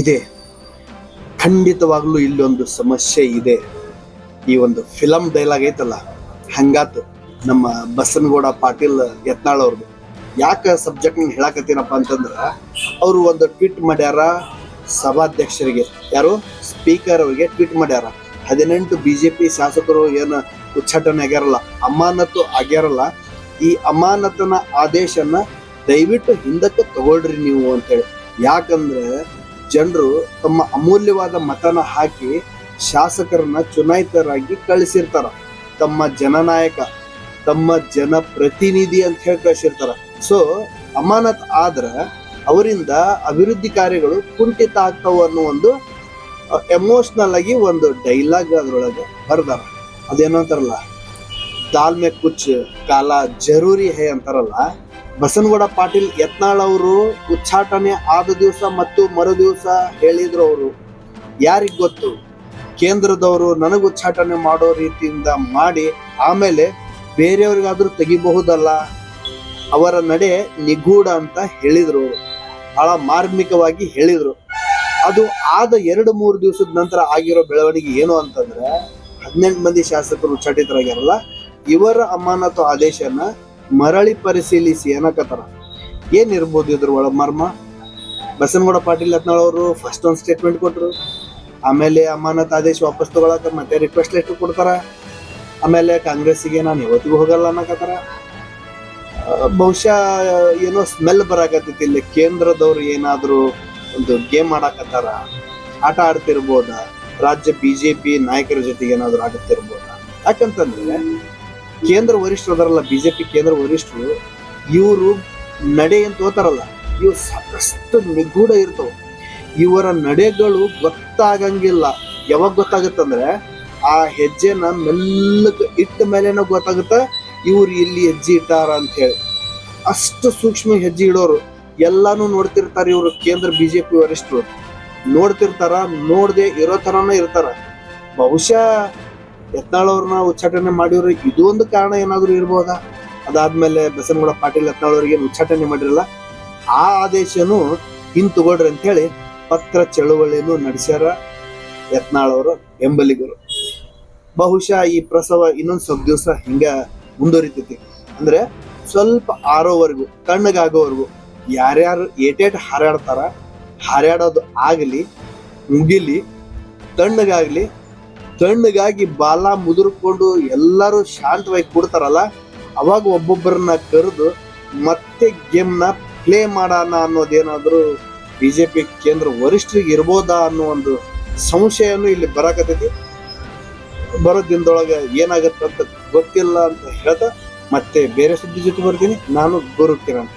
ಇದೆ. ಖಂಡಿತವಾಗ್ಲೂ ಇಲ್ಲೊಂದು ಸಮಸ್ಯೆ ಇದೆ. ಈ ಒಂದು ಫಿಲಮ್ ಡೈಲಾಗ್ ಐತಲ್ಲ, ಹಂಗಾತು ನಮ್ಮ ಬಸನಗೌಡ ಪಾಟೀಲ್ ಯತ್ನಾಳ್ ಅವ್ರದ್ದು ಯಾಕೆ ಸಬ್ಜೆಕ್ಟ್ ಹೇಳಕತ್ತೀನಪ್ಪ ಅಂತಂದ್ರ, ಅವರು ಒಂದು ಟ್ವೀಟ್ ಮಾಡ್ಯಾರ ಸಭಾಧ್ಯಕ್ಷರಿಗೆ. ಯಾರು? ಸ್ಪೀಕರ್ ಅವರಿಗೆ ಟ್ವೀಟ್ ಮಾಡ್ಯಾರ. ಹದಿನೆಂಟು ಬಿ ಜೆ ಪಿ ಶಾಸಕರು ಏನು ಉಚ್ಚಾಟನೆ ಆಗ್ಯಾರಲ್ಲ ಅಮಾನತು ಆಗ್ಯಾರಲ್ಲ, ಈ ಅಮಾನತನ ಆದೇಶನ ದಯವಿಟ್ಟು ಹಿಂದಕ್ಕೆ ತಗೊಳ್ರಿ ನೀವು ಅಂತೇಳಿ. ಯಾಕಂದ್ರೆ ಜನರು ತಮ್ಮ ಅಮೂಲ್ಯವಾದ ಮತನ ಹಾಕಿ ಶಾಸಕರನ್ನ ಚುನಾಯಿತರಾಗಿ ಕಳಿಸಿರ್ತಾರ. ತಮ್ಮ ಜನನಾಯಕ, ತಮ್ಮ ಜನಪ್ರತಿನಿಧಿ ಅಂತ ಹೇಳಿ ಕಳಿಸಿರ್ತಾರ. ಸೊ ಅಮಾನತ್ ಆದ್ರ ಅವರಿಂದ ಅಭಿವೃದ್ಧಿ ಕಾರ್ಯಗಳು ಕುಂಠಿತ ಆಗ್ತಾವ ಅನ್ನೋ ಒಂದು ಎಮೋಷನಲ್ ಆಗಿ ಒಂದು ಡೈಲಾಗ್ ಅದ್ರೊಳಗೆ ಬರ್ದಾರ. ಅದೇನೋ ಅಂತಾರಲ್ಲ ದಾಲ್ ಕುಚ್ ಕಾಲ ಜರೂರಿ ಹೇ ಅಂತಾರಲ್ಲ ಬಸನಗೌಡ ಪಾಟೀಲ್ ಯತ್ನಾಳ್ ಅವರು ಉಚ್ಚಾಟನೆ ಆದ ದಿವಸ ಮತ್ತು ಮರು ದಿವಸ ಹೇಳಿದ್ರು ಅವರು. ಯಾರಿಗೆ ಗೊತ್ತು? ಕೇಂದ್ರದವರು ನನಗೆ ಉಚ್ಚಾಟನೆ ಮಾಡೋ ರೀತಿಯಿಂದ ಮಾಡಿ ಆಮೇಲೆ ಬೇರೆಯವ್ರಿಗಾದ್ರೂ ತೆಗಿಬಹುದಲ್ಲ? ಅವರ ನಡೆ ನಿಗೂಢ ಅಂತ ಹೇಳಿದ್ರು ಬಹಳ ಮಾರ್ಮಿಕವಾಗಿ ಹೇಳಿದ್ರು. ಅದು ಆದ ಎರಡು ಮೂರು ದಿವಸದ ನಂತರ ಆಗಿರೋ ಬೆಳವಣಿಗೆ ಏನು ಅಂತಂದ್ರೆ, ಹದಿನೆಂಟು ಮಂದಿ ಶಾಸಕರು ಉಚ್ಚಾಟಿತರಾಗ್ಯಾರಲ್ಲ, ಇವರ ಅಮಾನತು ಆದೇಶನ ಮರಳಿ ಪರಿಶೀಲಿಸಿ ಏನಕತ್ತಾರ ಏನಿರ್ಬೋದು ಇದ್ರ ಒಳ ಮರ್ಮ? ಬಸನಗೌಡ ಪಾಟೀಲ್ ಅತ್ನಾಳವರು ಅವರು ಫಸ್ಟ್ ಒಂದು ಸ್ಟೇಟ್ಮೆಂಟ್ ಕೊಟ್ಟರು ಆಮೇಲೆ ಅಮಾನತ್ ಆದೇಶ ವಾಪಸ್ ತಗೊಳಕ ಮತ್ತೆ ರಿಕ್ವೆಸ್ಟ್ ಲೆಟರ್ ಕೊಡ್ತಾರ. ಆಮೇಲೆ ಕಾಂಗ್ರೆಸ್ಸಿಗೆ ನಾನು ಇವತ್ತಿಗೂ ಹೋಗಲ್ಲ ಅನ್ನಕತ್ತಾರ ಬಹುಶಃ ಏನೋ ಸ್ಮೆಲ್ ಬರಾಕತ್ತೈತಿ ಇಲ್ಲಿ. ಕೇಂದ್ರದವ್ರು ಏನಾದರೂ ಒಂದು ಗೇಮ್ ಆಡಾಕತ್ತಾರ. ಆಟ ಆಡ್ತಿರ್ಬೋದ? ರಾಜ್ಯ ಬಿಜೆಪಿ ನಾಯಕರ ಜೊತೆಗೆ ಏನಾದರೂ ಆಡುತ್ತಿರ್ಬೋದ ಯಾಕಂತಂದ್ರೆ ಕೇಂದ್ರ ವರಿಷ್ಠರು ಅದಾರಲ್ಲ, ಬಿಜೆಪಿ ಕೇಂದ್ರ ವರಿಷ್ಠರು, ಇವರು ನಡೆ ಅಂತ ಹೋತಾರಲ್ಲ ಇವು ಸಾಕಷ್ಟು ನಿಗೂಢ ಇರ್ತವೆ. ಇವರ ನಡೆಗಳು ಗೊತ್ತಾಗಂಗಿಲ್ಲ. ಯಾವಾಗ ಗೊತ್ತಾಗುತ್ತಂದ್ರೆ, ಆ ಹೆಜ್ಜೆನ ಮೆಲ್ಲಕ್ಕೆ ಇಟ್ಟ ಮೇಲೆನ ಗೊತ್ತಾಗುತ್ತ, ಇವ್ರು ಇಲ್ಲಿ ಹೆಜ್ಜೆ ಇಟ್ಟಾರ ಅಂತ ಹೇಳಿ ಅಷ್ಟು ಸೂಕ್ಷ್ಮ ಹೆಜ್ಜೆ ಇಡೋರು. ಎಲ್ಲಾನು ನೋಡ್ತಿರ್ತಾರೆ ಇವರು ಕೇಂದ್ರ ಬಿಜೆಪಿ ವರಿಷ್ಠರು. ನೋಡ್ತಿರ್ತಾರ, ನೋಡದೆ ಇರೋ ಥರನೂ ಇರ್ತಾರ. ಬಹುಶಃ ಯತ್ನಾಳ್ ಅವ್ರನ್ನ ಉಚ್ಚಾಟನೆ ಮಾಡಿದ್ರು ಇದು ಒಂದು ಕಾರಣ ಏನಾದರೂ ಇರ್ಬೋದಾ? ಅದಾದ್ಮೇಲೆ ಬಸನಗೌಡ ಪಾಟೀಲ್ ಯತ್ನಾಳ್ ಅವ್ರಿಗೆ ಉಚ್ಚಾಟನೆ ಮಾಡಿರಲ್ಲ, ಆ ಆದೇಶನು ಹಿಂದ್ ತಗೊಳ್ರಿ ಅಂತ ಹೇಳಿ ಪತ್ರ ಚಳುವಳಿಯನ್ನು ನಡೆಸ್ಯಾರ ಯತ್ನಾಳ್ ಅವರು ಬಹುಶಃ ಈ ಪ್ರಸವ ಇನ್ನೊಂದು ಸ್ವಲ್ಪ ದಿವಸ ಹಿಂಗ ಮುಂದುವರಿತೈತಿ. ಅಂದ್ರೆ ಸ್ವಲ್ಪ ಆರೋವರೆಗೂ ತಣ್ಣಗಾಗೋವರೆಗೂ ಯಾರ್ಯಾರು ಏಟೇಟ್ ಹಾರಾಡ್ತಾರ, ಹಾರಾಡೋದು ಆಗಲಿ, ಮುಗಿಲಿ ತಣ್ಣಗಾಗ್ಲಿ ತಣ್ಣಗಾಗಿ ಬಾಲ ಮುದುರ್ಕೊಂಡು ಎಲ್ಲರೂ ಶಾಂತವಾಗಿ ಕೊಡ್ತಾರಲ್ಲ, ಅವಾಗ ಒಬ್ಬೊಬ್ಬರನ್ನ ಕರೆದು ಮತ್ತೆ ಗೇಮ್ನ ಪ್ಲೇ ಮಾಡೋಣ ಅನ್ನೋದೇನಾದ್ರೂ ಬಿಜೆಪಿ ಕೇಂದ್ರ ವರಿಷ್ಠರಿಗೆ ಇರ್ಬೋದಾ ಅನ್ನೋ ಒಂದು ಸಂಶಯನೂ ಇಲ್ಲಿ ಬರಾಕತೈತಿ ಬರೋ ದಿನದೊಳಗೆ ಅಂತ ಗೊತ್ತಿಲ್ಲ ಅಂತ ಹೇಳ್ತಾ ಮತ್ತೆ ಬೇರೆ ಸುದ್ದಿ ಜೊತೆ ಬರ್ತೀನಿ. ನಾನು ಗುರು ಕಿರಣ್.